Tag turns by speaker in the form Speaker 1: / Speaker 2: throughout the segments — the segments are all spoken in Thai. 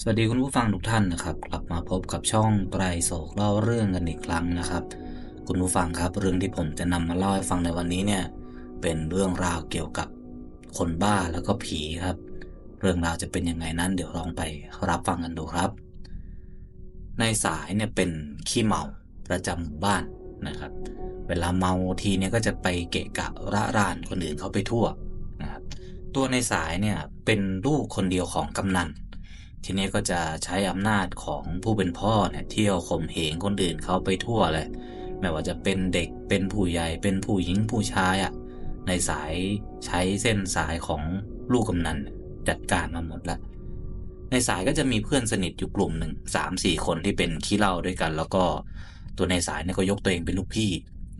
Speaker 1: สวัสดีคุณผู้ฟังทุกท่านนะครับ กลับมาพบกับช่องไตรโศกเล่าเรื่องกันอีกครั้งนะครับ คุณผู้ฟังครับเรื่องที่ผมจะนำมาเล่าให้ฟังในวันนี้เนี่ยเป็นเรื่องราวเกี่ยวกับคนบ้าแล้วก็ผีครับ เรื่องราวจะเป็นยังไงนั้นเดี๋ยวลองไปรับฟังกันดูครับ ในสายเนี่ยเป็นขี้เมาประจำหมู่บ้านนะครับ เวลาเมาทีเนี่ยก็จะไปเกะกะระรานคนอื่นเขาไปทั่ว ตัวในสายเนี่ยเป็นลูกคนเดียวของกำนัน ทีนี้ก็จะใช้อำนาจของผู้เป็นพ่อเนี่ยเที่ยวข่มเหงคนอื่นเขาไปทั่วเลย ไม่ว่าจะเป็นเด็กเป็นผู้ใหญ่ เป็นผู้หญิงผู้ชายอะ่ะในสายใช้เส้นสายของลูกกำนันจัดการมาหมดล้วในสายก็จะมีเพื่อนสนิทอยู่กลุ่มหนึ่งสามสี่คนที่เป็นขี้เล้าด้วยกัน แล้วก็ตัวในสายเนี่ยก็ยกตัวเองเป็นลูกพี่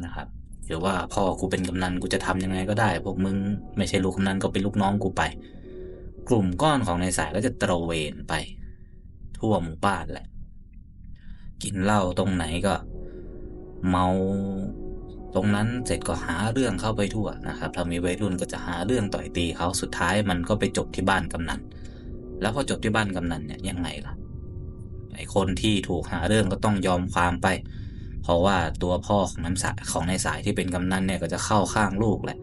Speaker 1: นะครับ หรือว่าพ่อกูเป็นกำนันกูจะทำยังไงก็ได้ พวกมึงไม่ใช่ลูกกำนันก็เป็นลูกน้องกูไป กลุ่มก้อนของในสายก็จะตระเวนไป ทั่วหมู่บ้านแหละ กินเหล้าตรงไหนก็ เมาตรงนั้นเสร็จก็หาเรื่องเข้าไปทั่วนะครับถ้ามีวัยรุ่นก็จะหาเรื่องต่อยตีเขาสุดท้ายมันก็ไปจบที่บ้านกำนัน แล้วพอจบที่บ้านกำนันเนี่ยยังไงล่ะไอคนที่ถูกหาเรื่องก็ต้องยอมความไป เพราะว่าตัวพ่อของน้ำสายของในสายที่เป็นกำนันเนี่ยก็จะเข้าข้างลูกแหละ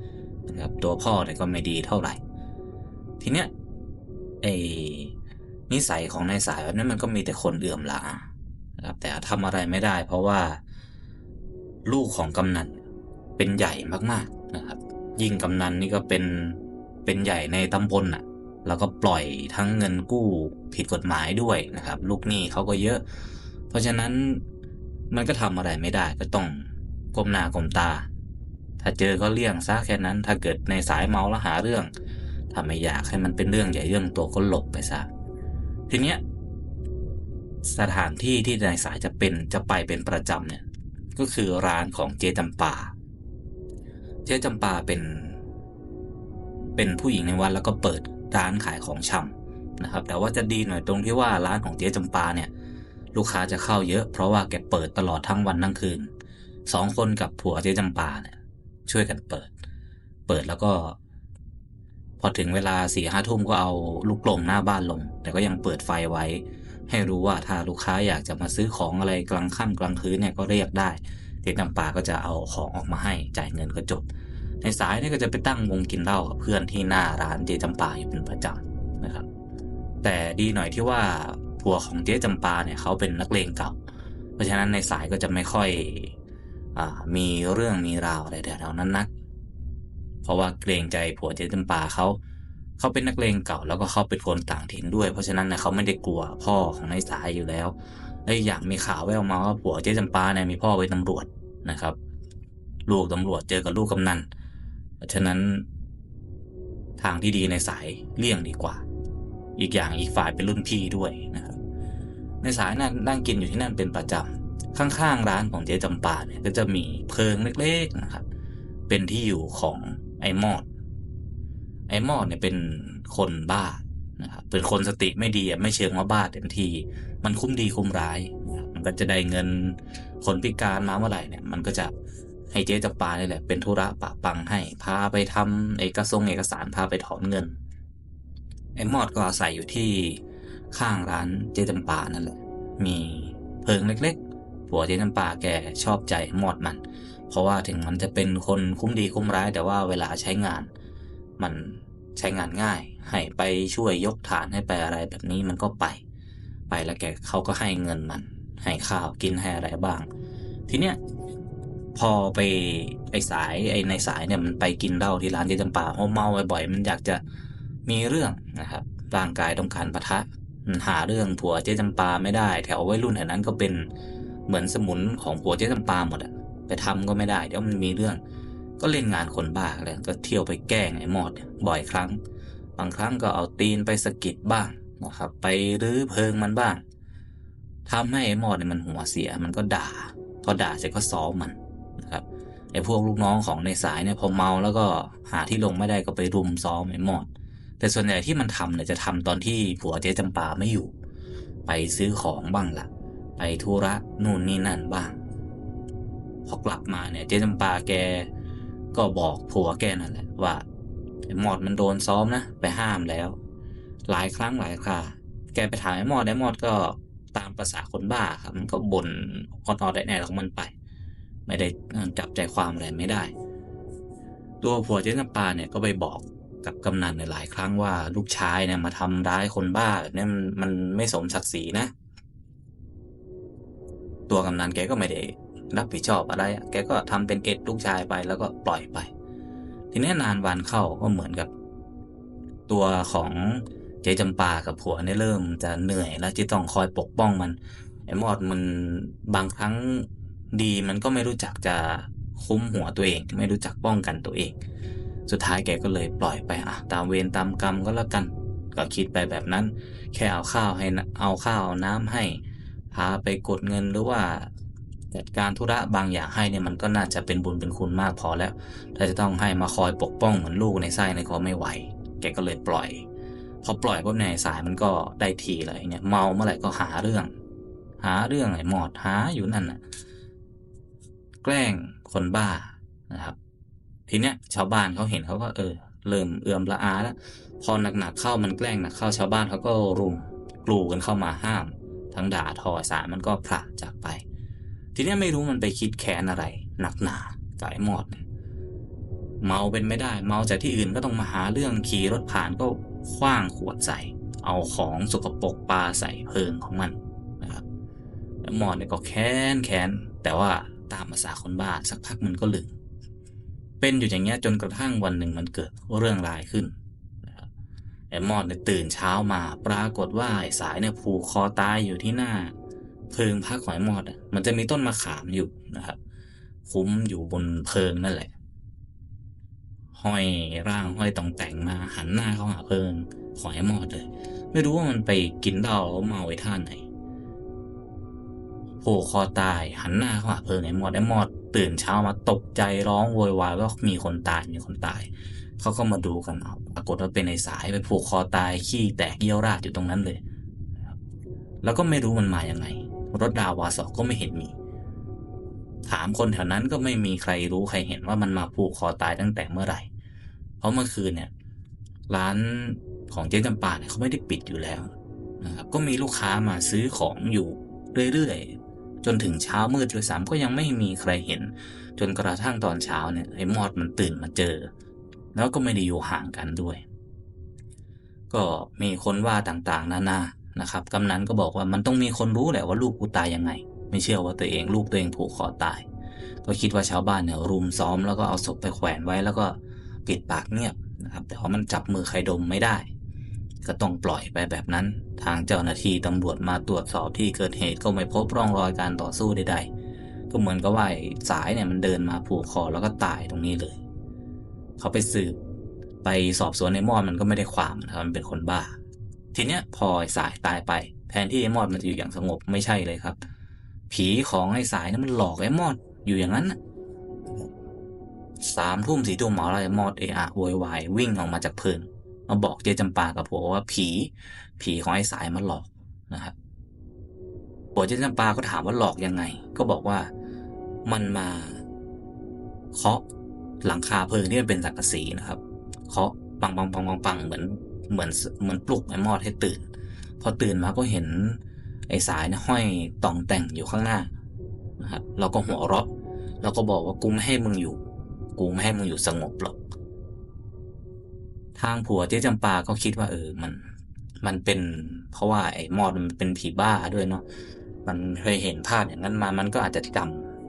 Speaker 1: นะครับตัวพ่อเนี่ยก็ไม่ดีเท่าไหร่ ทีเนี้ยไอ้นิสัยของนายสายแบบนี้มันก็มีแต่คนเอื่อมละนะครับแต่ทำอะไรไม่ได้ เพราะว่าลูกของกำนันเป็นใหญ่มากๆนะครับ ยิ่งกำนันนี่ก็เป็นเป็นใหญ่ในตำบลน่ะ แล้วก็ปล่อยทั้งเงินกู้ผิดกฎหมายด้วยนะครับ ลูกหนี้เขาก็เยอะ เพราะฉะนั้น มันก็ทำอะไรไม่ได้ก็ต้องก้มหน้าก้มตา ถ้าเจอก็เลี่ยงซะแค่นั้น ถ้าเกิดในสายเมาแล้วหาเรื่องถ้าไม่อยากให้มันเป็นเรื่องใหญ่เรื่องตัวก็หลบไปซะทีเนี้ยสถานที่ที่นายสายจะเป็นจะไปเป็นประจำเนี่ย ก็คือร้านของเจจำปา เจจำปาเป็น เป็นผู้หญิงในวัดแล้วก็เปิดร้านขายของชำนะครับ แต่ว่าจะดีหน่อยตรงที่ว่าร้านของเจ๊จำปาเนี่ย ลูกค้าจะเข้าเยอะเพราะว่าแกเปิดตลอดทั้งวันทั้งคืนสองคนกับผัวเจ๊จำปาเนี่ย ช่วยกันเปิด เปิดแล้วก็ พอถึงเวลาสี่ห้าทุ่มก็เอาลูกกลงหน้าบ้านลง แต่ก็ยังเปิดไฟไว้ ให้รู้ว่าถ้าลูกค้าอยากจะมาซื้อของอะไรกลางค่ำกลางคืนเนี่ยก็เรียกได้เจ๊จำปาก็จะเอาของออกมาให้จ่ายเงินก็จบในสายเนี่ยก็จะไปตั้งวงกินเหล้ากับเพื่อนที่หน้าร้านเจ๊จำปาอยู่เป็นประจำนะครับ แต่ดีหน่อยที่ว่า ผัวของเจ๊จำปาเนี่ยเขาเป็นนักเลงเก่า เพราะฉะนั้นในสายก็จะไม่ค่อยอมีเรื่องมีราวอะไรแถวๆนั้นนัก เพราะว่าเกรงใจผัวเจ๊จำปาเขาเขาเป็นนักเลงเก่าแล้วก็เขาเป็นคนต่างถิ่นด้วย เพราะฉะนั้นเนี่ยเขาไม่ได้กลัวพ่อของนายสายอยู่แล้วและอีกอย่างมีข่าวแว่วมาว่าผัวเจ๊จำปาเนี่ยมีพ่อเป็นตำรวจนะครับ ลูกตำรวจเจอกับลูกกำนันเพราะฉะนั้นทางที่ดีในสายเลี่ยงดีกว่า อีกอย่างอีกฝ่ายเป็นรุ่นพี่ด้วยนะครับ ในสายนั่งนั่งกินอยู่ที่นั่นเป็นประจำข้างๆร้านของเจ๊จำปาเนี่ยก็จะมีเพิงเล็กๆนะครับ เป็นที่อยู่ของไอ้มอด ไอ้มอดเนี่ยเป็นคนบ้านะครับเป็นคนสติไม่ดีไม่เชิงว่าบ้าเต็มที มันคุ้มดีคุ้มร้าย มันก็จะได้เงินคนพิการมาเมื่อไหร่เนี่ย มันก็จะให้เจ๊จำปาเนี่ยแหละเป็นธุระปะปังให้ พาไปทำเอกสงเอกสารพาไปถอนเงินไอ้มอดก็อาศัยอยู่ที่ ข้างร้านเจ๊จำปานั่นแหละ มีเพิงเล็กๆ ผัวเจ๊จำปาแกชอบใจมอดมัน เพราะว่าถึงมันจะเป็นคนคุ้มดีคุ้มร้าย แต่ว่าเวลาใช้งาน มันใช้งานง่าย ให้ไปช่วยยกฐานให้ไปอะไรแบบนี้มันก็ไป ไปแล้วแกเขาก็ให้เงินมัน ให้ข้าวกินให้อะไรบ้าง ทีเนี้ยพอไปไอสายไอในสายเนี่ยมันไปกินเหล้าที่ร้านเจ๊จำปาเพราะเมาบ่อยๆมันอยากจะมีเรื่องนะครับร่างกายต้องการปะทะ หาเรื่องผัวเจ๊จำปาไม่ได้ แถววัยรุ่นแถวนั้นก็เป็นเหมือนสมุนของผัวเจ๊จำปาหมดอะไปทำก็ไม่ได้ เดี๋ยวมันมีเรื่อง ก็เล่นงานคนบ้าเลยก็เที่ยวไปแกล้งไอ้มอดบ่อยครั้ง บางครั้งก็เอาตีนไปสะกิดบ้างนะครับ ไปรื้อเพิงมันบ้างทำให้ไอ้มอดเนี่ยมันหัวเสีย มันก็ด่า พอด่าเสร็จก็ซ้อมมันนะครับไอ้พวกลูกน้องของในสายเนี่ยพอเมาแล้วก็หาที่ลงไม่ได้ก็ไปรุมซ้อมไอ้มอด แต่ส่วนใหญ่ที่มันทำเนี่ยจะทำตอนที่ผัวเจ๊จำปาไม่อยู่ ไปซื้อของบ้างละ่ะ ไปธุระนู่นนี่นั่นบ้าง พอกลับมาเนี่ย เจ๊จำปาแกก็บอกผัวแกนั่นแหละว่าไอ้มอดมันโดนซ้อมนะ ไปห้ามแล้ว หลายครั้งหลายคราแกไปถามไอ้หมอดไอ้มอดก็ตามภาษาคนบ้าครับมันก็บ่นออดๆได้แน่ของมันไป ไม่ได้จับใจความอะไรไม่ได้ ตัวผัวเจ๊น้ำปาเนี่ยก็ไปบอก กับกำนันในหลายครั้งว่าลูกชายเนี่ยมาทำร้ายคนบ้าแบบนี้มันมันไม่สมศักดิ์ศรีนะ ตัวกำนันแกก็ไม่ได้รับผิดชอบอะไร แกก็ทำเป็นเอ็ดลูกชายไปแล้วก็ปล่อยไป ทีนี้นานวันเข้าก็เหมือนกับ ตัวของเจ๊จำปากับผัวเนี่ยเริ่มจะเหนื่อยแล้วที่ต้องคอยปกป้องมันไอ้มอดมันบางครั้งดีมันก็ไม่รู้จักจะคุ้มหัวตัวเอง ไม่รู้จักป้องกันตัวเอง สุดท้ายแกก็เลยปล่อยไปอะตามเวรตามกรรมก็แล้วกัน ก็คิดไปแบบนั้น แค่เอาข้าวให้เอาข้าวเอาน้ำให้ พาไปกดเงินหรือว่าจัดการธุระบางอย่างให้เนี่ยมันก็น่าจะเป็นบุญเป็นคุณมากพอแล้ว ถ้าจะต้องให้มาคอยปกป้องเหมือนลูกในไส้เนี่ยก็ไม่ไหว แกก็เลยปล่อย พอปล่อยปุ๊บในยสายมันก็ได้ทีเลยเนี่ยเมาเมื่อไหร่ก็หาเรื่อง หาเรื่องไอ้หมอดหาอยู่นั่นน่ะ แกล้งคนบ้านะครับ ทีเนี้ยชาวบ้านเขาเห็นเขาก็เออเริ่มเอื่อมละอาแล้วพอหนักๆเข้ามันแกล้งหนักเข้าชาวบ้านเขาก็รุมกลูกันเข้ามาห้าม ทั้งด่าทอสายมันก็ผละจากไป ทีเนี้ยไม่รู้มันไปคิดแค้นอะไร หนักหนากับไอ้หมอดเนี่ยเมาเป็นไม่ได้ เมาจากที่อื่นก็ต้องมาหาเรื่องขี่รถผ่านก็คว้างขวดใส่ เอาของสกปรกปลาใส่เพิงของมันนะครับแล้วหมอดเนี่ยก็แค้นแค้นแต่ว่าตามภาษาคนบ้าสักพักมันก็ลืม เป็นอยู่อย่างเงี้ยจนกระทั่งวันหนึ่งมันเกิดเรื่องร้ายขึ้นไอ้มอดเนี่ยตื่นเช้ามาปรากฏว่าไอ้สายเนี่ยผูกคอตายอยู่ที่หน้าเพิงพักของไอ้มอดอะมันจะมีต้นมะขามอยู่นะครับ คุ้มอยู่บนเพิงนั่นแหละ ห้อยร่างห้อยตองแต่งมาหันหน้าเข้าหาเพิงของไอ้มอดเลย ไม่รู้ว่ามันไปกินเหล้าแล้วเมาไอ้ท่าไหนโผล่คอตายหันหน้าเข้าหาเพิงไอ้มอดไอ้มอด ตื่นเช้ามาตกใจร้องโวยวายว่ามีคนตายมีคนตาย เขาก็มาดูกันเอาปรากฏว่าเป็นไอ้สายไปผูกคอตายขี้แตกเยี่ยวราดอยู่ตรงนั้นเลย แล้วก็ไม่รู้มันมาอย่างไง รถดาวาสอกก็ไม่เห็นมี ถามคนแถวนั้นก็ไม่มีใครรู้ใครเห็นว่ามันมาผูกคอตายตั้งแต่เมื่อไหร่ เพราะเมื่อคืนเนี่ย ร้านของเจ๊จำปาเนี่ยเขาไม่ได้ปิดอยู่แล้วนะครับก็มีลูกค้ามาซื้อของอยู่เรื่อยๆ จนถึงเช้ามืดเลยสามก็ยังไม่มีใครเห็น จนกระทั่งตอนเช้าเนี่ยไอ้มอดมันตื่นมาเจอ แล้วก็ไม่ได้อยู่ห่างกันด้วย ก็มีคนว่าต่างๆ นานานะครับกำนันก็บอกว่ามันต้องมีคนรู้แหละว่าลูกกูตายยังไง ไม่เชื่อว่าตัวเองลูกตัวเองผูกคอตาย ก็คิดว่าชาวบ้านเนี่ยรุมซ้อมแล้วก็เอาศพไปแขวนไว้แล้วก็ปิดปากเงียบนะครับแต่ว่ามันจับมือใครดมไม่ได้ ก็ต้องปล่อยไปแบบนั้น ทางเจ้าหน้าที่ตำรวจมาตรวจสอบที่เกิดเหตุก็ไม่พบร่องรอยการต่อสู้ใดๆ ก็เหมือนกับว่าสายเนี่ยมันเดินมาผูกคอแล้วก็ตายตรงนี้เลย เขาไปสืบ ไปสอบสวนในมอดมันก็ไม่ได้ความนะครับมันเป็นคนบ้า ทีเนี้ยพอไอ้สายตายไป แทนที่ไอ้มอดมันจะอยู่อย่างสงบไม่ใช่เลยครับ ผีของไอ้สายนั้นมันหลอกไอ้มอดอยู่อย่างนั้นนะสามทุ่มสี่ทุ่มหมออะไรมอดเอะอะโวยวายวิ่งออกมาจากเพิง มาบอกเจจำปากับผัวว่าผีผีของไอ้สายมันหลอกนะครับผัวเจจำปาก็ถามว่าหลอกยังไง ก็บอกว่ามันมาเคาะหลังคาเพลิงที่มันเป็นสังกะสีนะครับเคาะปังปังปังปังปังเหมือนเหมือนเหมือนปลุกไอ้มอดให้ตื่น พอตื่นมาก็เห็นไอ้สายนี่ยห้อยตองแต่งอยู่ข้างหน้านะครับเราก็หัวเราะเราก็บอกว่ากูไม่ให้มึงอยู่ กูไม่ให้มึงอยู่สงบหรอก ทางผัวเจ๊จำปาก็คิดว่า เออมัน มันเป็น เพราะว่าไอ้มอดมันเป็นผีบ้าด้วยเนาะมันเคยเห็นภาพอย่างนั้นมา มันก็อาจจะจ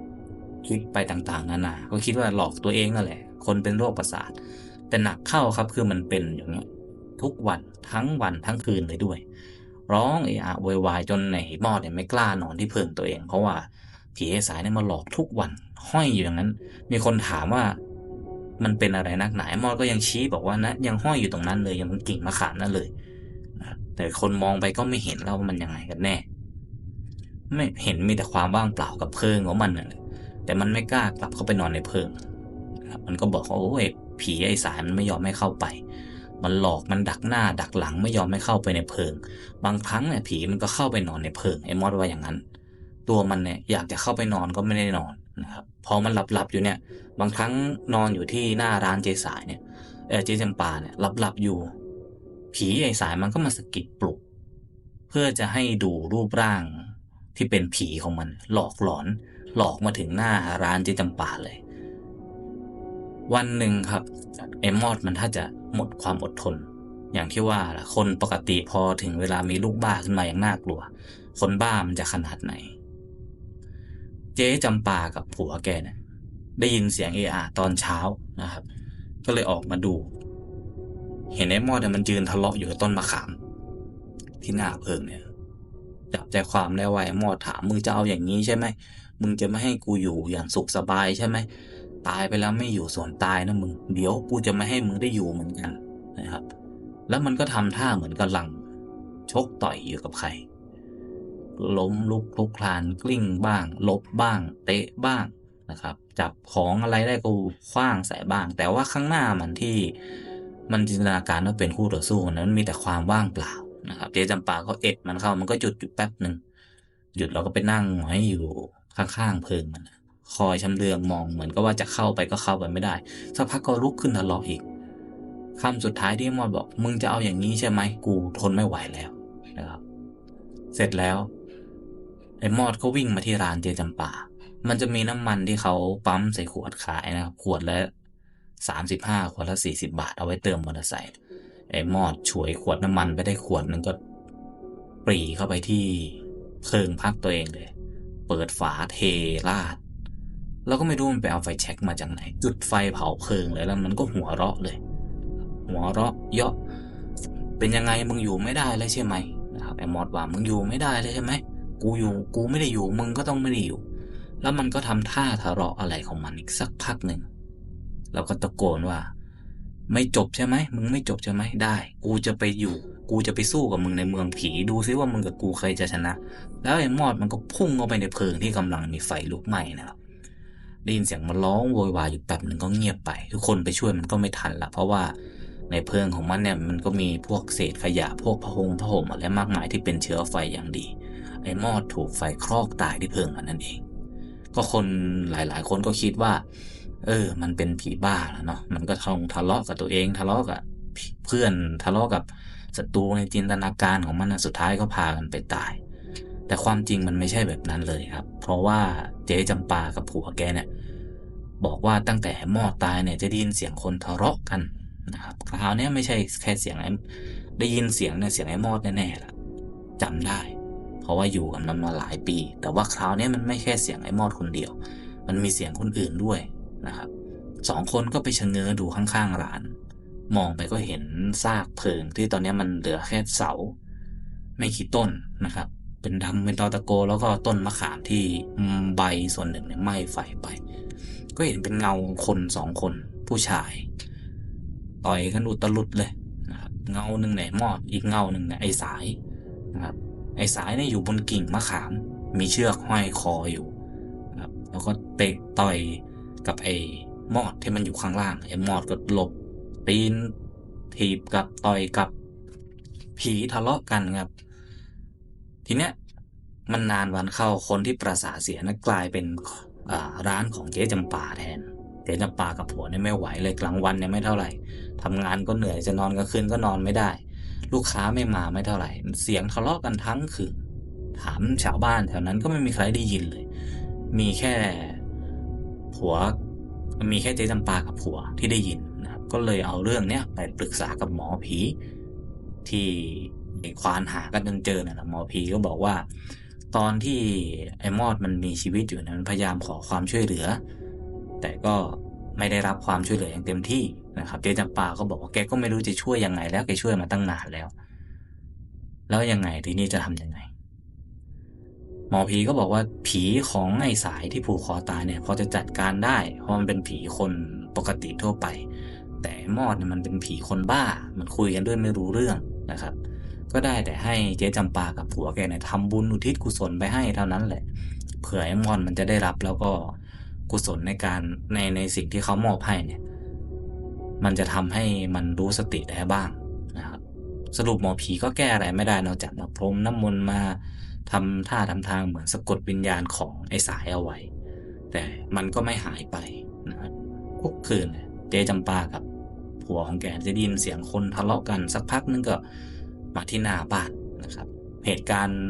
Speaker 1: ำคิดไปต่าง ๆนานาก็คิดว่าหลอกตัวเองนั่นแหละ คนเป็นโรคประสาท แต่หนักเข้าครับคือมันเป็นอย่างเงี้ย ทุกวันทั้งวันทั้งคืนเลยด้วย ร้องเอะอะวยวายจนในมอดเนี่ยไม่กล้านอนที่เพิงตัวเอง เพราะว่าผีสายเนี่ยมาหลอกทุกวันห้อยอยู่อย่างนั้น มีคนถามว่า มันเป็นอะไรนักหนามอดก็ยังชี้บอกว่านะ ยังห้อยอยู่ตรงนั้นเลยยังมันกิ่งมะขามนั่นเลยนะแต่คนมองไปก็ไม่เห็นแล้วว่ามันยังไงกันแน่ ไม่เห็นมีแต่ความว่างเปล่ากับเพิงของมันนั่นแหละแต่มันไม่กล้ากลับเข้าไปนอนในเพิงมันก็บอกว่าโอ้ยผีไอ้สายมันไม่ยอมให้เข้าไป มันหลอกมันดักหน้า ดักหลังไม่ยอมให้เข้าไปในเพิง บางครั้งเนี่ยผีมันก็เข้าไปนอนในเพิงไอ้มอดว่าอย่างนั้น ตัวมันเนี่ยอยากจะเข้าไปนอนก็ไม่ได้นอนนะครับ พอมันหลับหลับๆอยู่เนี่ย บางครั้งนอนอยู่ที่หน้าร้านเจสายเนี่ยเออเจจำปาเนี่ยหลับหลับๆอยู่ ผีไอ้สายมันก็มาสะกิดปลุก เพื่อจะให้ดูรูปร่างที่เป็นผีของมัน หลอกหลอน หลอกมาถึงหน้าร้านเจจำปาเลย วันหนึ่งครับไอ้มอดมันถ้าจะหมดความอดทน อย่างที่ว่าคนปกติพอถึงเวลามีลูกบ้าขึ้นมาอย่างน่ากลัว คนบ้ามันจะขนาดไหน เจ๊จำปากับผัวแกเนี่ยได้ยินเสียงเออาตอนเช้านะครับ ก็เลยออกมาดู เห็นไอ้มอดเนี่ยมันยืนทะเลาะอยู่กับต้นมะขาม ที่หน้าเพิงเนี่ยจับใจความได้ว่าไอ้มอดถามมึงจะเอาอย่างนี้ใช่ไหมมึงจะไม่ให้กูอยู่อย่างสุขสบายใช่ไหมตายไปแล้วไม่อยู่ส่วนตายนะมึงเดี๋ยวกูจะไม่ให้มึงได้อยู่เหมือนกันนะครับ แล้วมันก็ทำท่าเหมือนกำลัง ชกต่อยอยู่กับใคร ล้มลุกคลุกคลานกลิ้งบ้าง ลบบ้าง เตะบ้างนะครับ จับของอะไรได้ก็คว้างใส่บ้าง แต่ว่าข้างหน้ามันที่มันจินตนาการว่าเป็นคู่ต่อสู้นั้นมีแต่ความว่างเปล่านะครับ เจ๊จำปาก็เอ็ดมันเข้ามันก็หยุดอยู่แป๊บหนึ่งหยุดแล้วก็ไปนั่งให้อยู่ข้างๆเพิงมันคอยชำเลืองมองเหมือนก็ว่าจะเข้าไปก็เข้าไปไม่ได้สักพักก็ลุกขึ้นทะเลาะอีกคำสุดท้ายที่มอดบอก มึงจะเอาอย่างนี้ใช่ไหมกูทนไม่ไหวแล้วนะครับ เสร็จแล้ว ไอ้มอดก็วิ่งมาที่ร้านเจจำปามันจะมีน้ำมันที่เขาปั๊มใส่ขวดขายนะครับ ขวดละสามสิบห้าขวดละสี่สิบาทเอาไว้เติมมอเตอร์ไซค์ไอ้มอดฉวยขวดน้ำมันไปได้ขวดหนึงก็ปรีเข้าไปที่เพิงพักตัวเองเลย เปิดฝาเทราด แล้วก็ไม่รู้มันไปเอาไฟแช็กมาจากไหน จุดไฟเผาเพลิงเลยแล้วมันก็หัวเราะเลย หัวเราะเยาะเป็นยังไงมึงอยู่ไม่ได้เลยใช่ไหมนะครับไอ้มอดว่ามึงอยู่ไม่ได้เลยใช่ไหม กูอยู่ กูไม่ได้อยู่ มึงก็ต้องไม่ได้อยู่ แล้วมันก็ทำท่าทะเลาะอะไรของมันอีกสักพักหนึ่งแล้วก็ตะโกนว่า ไม่จบใช่ไหมมึงไม่จบใช่ไหมได้ กูจะไปอยู่ กูจะไปสู้กับมึงในเมืองผีดูซิว่ามึงกับกูใครจะชนะ แล้วไอ้มอดมันก็พุ่งเข้าไปในเพลิงที่กำลังมีไฟลุกไหม้นะครับได้ยินเสียงมันร้องโวยวายอยู่แป๊บหนึ่งก็เงียบไป ทุกคนไปช่วยมันก็ไม่ทันละเพราะว่าในเพลิงของมันเนี่ยมันก็มีพวกเศษขยะพวกพะหงพะห่มอะไรมากมายที่เป็นเชื้อไฟอย่างดี ไอ้มอดถูกไฟคลอกตายที่เพลิงมันนั่นเอง ก็คนหลาย ๆ คนก็คิดว่า เออ มันเป็นผีบ้าแล้วเนาะมันก็ทงทะเลาะกับตัวเองทะเลาะกับเพื่อนทะเลาะกับศัตรูในจินตนาการของมันนะสุดท้ายก็พากันไปตาย แต่ความจริงมันไม่ใช่แบบนั้นเลยครับ เพราะว่าเจ๊จำปากับผัวแกเนี่ยบอกว่าตั้งแต่มอดตายเนี่ยจะได้ยินเสียงคนทะเลาะกันนะครับคราวนี้ไม่ใช่แค่เสียงไอ้ได้ยินเสียงเนี่ยเสียงไอ้มอดแน่ๆละจำได้ เพราะว่าอยู่กับมันมาหลายปี แต่ว่าคราวนี้มันไม่แค่เสียงไอ้มอดคนเดียว มันมีเสียงคนอื่นด้วยนะครับสองคนก็ไปชะเง้อดูข้างๆร้าน มองไปก็เห็นซากเพลิงที่ตอนนี้มันเหลือแค่เสา ไม่กี่ต้นนะครับ เป็นดำเป็นตอตะโก แล้วก็ต้นมะขามที่ใบส่วนหนึ่งเนี่ยไหม้ไฟไป ก็เห็นเป็นเงาคนสองคนผู้ชาย ต่อยกันอุตลุดเลยนะครับ เงาหนึ่งเนี่ยมอดอีกเงาหนึ่งเนี่ยไอ้สายนะครับ ไอ้สายเนี่ยอยู่บนกิ่งมะขาม มีเชือกห้อยคออยู่ครับแล้วก็เตะต่อยกับไอ้มอดที่มันอยู่ข้างล่างไอ้มอดก็หลบปีนถีบกับต่อยกับผีทะเลาะกันครับ ทีเนี้ยมันนานวันเข้าคนที่ประสาเสียนะกลายเป็นร้านของเจ๊จำปาแทนเจ๊จำปากับผัวเนี่ยไม่ไหวเลยกลางวันเนี่ยไม่เท่าไหร่ทำงานก็เหนื่อยจะนอนกลางคืนก็นอนไม่ได้ ลูกค้าไม่มาไม่เท่าไหร่ เสียงทะเลาะกันทั้งคืนถามชาวบ้านแถวนั้นก็ไม่มีใครได้ยินเลย มีแค่ผัว มีแค่เจ๊จำปากับผัวที่ได้ยินนะครับ ก็เลยเอาเรื่องเนี้ยไปปรึกษากับหมอผี ที่ไอ้ควานหากันจนเจอนะ่ะหมอผีก็บอกว่า ตอนที่ไอ้มอดมันมีชีวิตอยู่นั้นพยายามขอความช่วยเหลือ แต่ก็ไม่ได้รับความช่วยเหลืออย่างเต็มที่ นะครับเจ๊จำปาก็บอกว่าแกก็ไม่รู้จะช่วยยังไง แล้วแกช่วยมาตั้งนานแล้ว แล้วยังไงทีนี้จะทํำยังไง หมอผีก็บอกว่าผีของไอ้สายที่ผูกคอตายเนี่ยพอจะจัดการได้เพราะมันเป็นผีคนปกติทั่วไป แต่มอดเนี่ยมันเป็นผีคนบ้า มันคุยกันด้วยไม่รู้เรื่องนะครับ ก็ได้แต่ให้เจ๊จำปากับผัวแกเนี่ยทำบุญอุทิศกุศลไปให้เท่านั้นแหละเผื่อไอ้มอนมันจะได้รับแล้วก็กุศลในการในในสิ่งที่เขามอบให้เนี่ย มันจะทำให้มันรู้สติได้บ้างนะครับ สรุปหมอผีก็แก้อะไรไม่ได้นอกจากมาพรมน้ำมนต์มาทำท่าทำทางเหมือนสะกดวิญญาณของไอ้สายเอาไว้ แต่มันก็ไม่หายไปนะครับทุกคืนเจ๊จำปากับผัวของแกจะได้ยินเสียงคนทะเลาะกันสักพักนึงก็มาที่หน้าบ้านนะครับ เหตุการณ์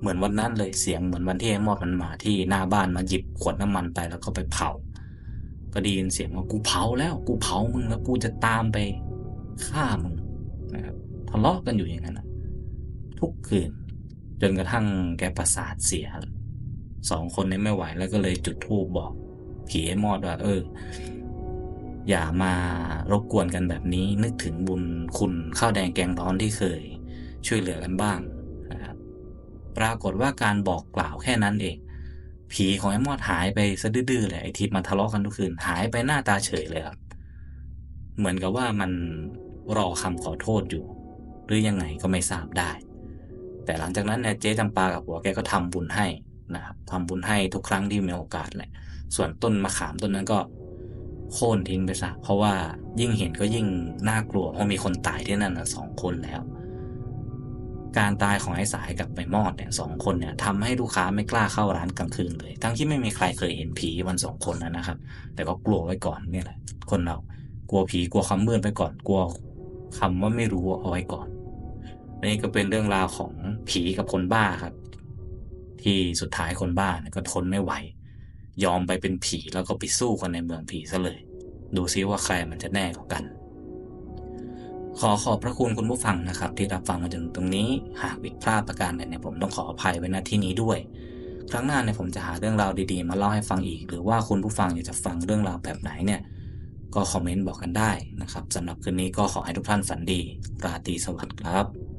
Speaker 1: เหมือนวันนั้นเลยเสียงเหมือนวันที่ไอ้มอดมันมาที่หน้าบ้านมาหยิบขวดน้ำมันไปแล้วก็ไปเผา ก็ได้ยินเสียงว่ากูเผาแล้ว กูเผามึงแล้วกูจะตามไปฆ่ามึงนะครับทะเลาะกันอยู่อย่างนั้นทุกคืน จนกระทั่งแกประสาทเสียสองคนนี้ไม่ไหวแล้วก็เลยจุดธูปบอกผีไอ้มอดว่า เออ อย่ามารบกวนกันแบบนี้นึกถึงบุญคุณข้าวแดงแกงร้อนที่เคย ช่วยเหลือกันบ้างนะครับปรากฏว่าการบอกกล่าวแค่นั้นเอง ผีของไอ้มอดหายไปซะดื้อๆเลยไอ้ที่มาทะเลาะกันทุกคืนหายไปหน้าตาเฉยเลยครับ เหมือนกับว่ามันรอคำขอโทษอยู่ หรือยังไงก็ไม่ทราบได้ แต่หลังจากนั้นเนี่ยเจ๊จำปากับหัวแกก็ทำบุญให้นะครับทำบุญให้ทุกครั้งที่มีโอกาสแหละ ส่วนต้นมะขามต้นนั้นก็โค่นทิ้งไปซะเพราะว่ายิ่งเห็นก็ยิ่งน่ากลัวเพราะมีคนตายที่นั่นสองคนแล้ว การตายของไอ้สายกับไอ้มอดเนี่ยสองคนเนี่ยทำให้ลูกค้าไม่กล้าเข้าร้านกลางคืนเลย ทั้งที่ไม่มีใครเคยเห็นผีวันสองคนนั้นนะครับ แต่ก็กลัวไว้ก่อนเนี่ยแหละคนเรากลัวผีกลัวความมืดไปก่อนกลัวคำว่าไม่รู้เอาไว้ก่อนนี่ก็เป็นเรื่องราวของผีกับคนบ้าครับ ที่สุดท้ายคนบ้าก็ทนไม่ไหว ยอมไปเป็นผีแล้วก็ไปสู้กันในเมืองผีซะเลย ดูซิว่าใครมันจะแน่กว่ากัน ขอขอบพระคุณคุณผู้ฟังนะครับ ที่รับฟังมาจนตรงนี้ หากผิดพลาดประการใดเนี่ยผมต้องขออภัยไว้ณที่นี้ด้วย ครั้งหน้าเนี่ยผมจะหาเรื่องราวดีๆ มาเล่าให้ฟังอีก หรือว่าคุณผู้ฟังอยากจะฟังเรื่องราวแบบไหนเนี่ย ก็คอมเมนต์บอกกันได้นะครับสำหรับคืนนี้ก็ขอให้ทุกท่านฝันดีราตรีสวัสดิ์ครับ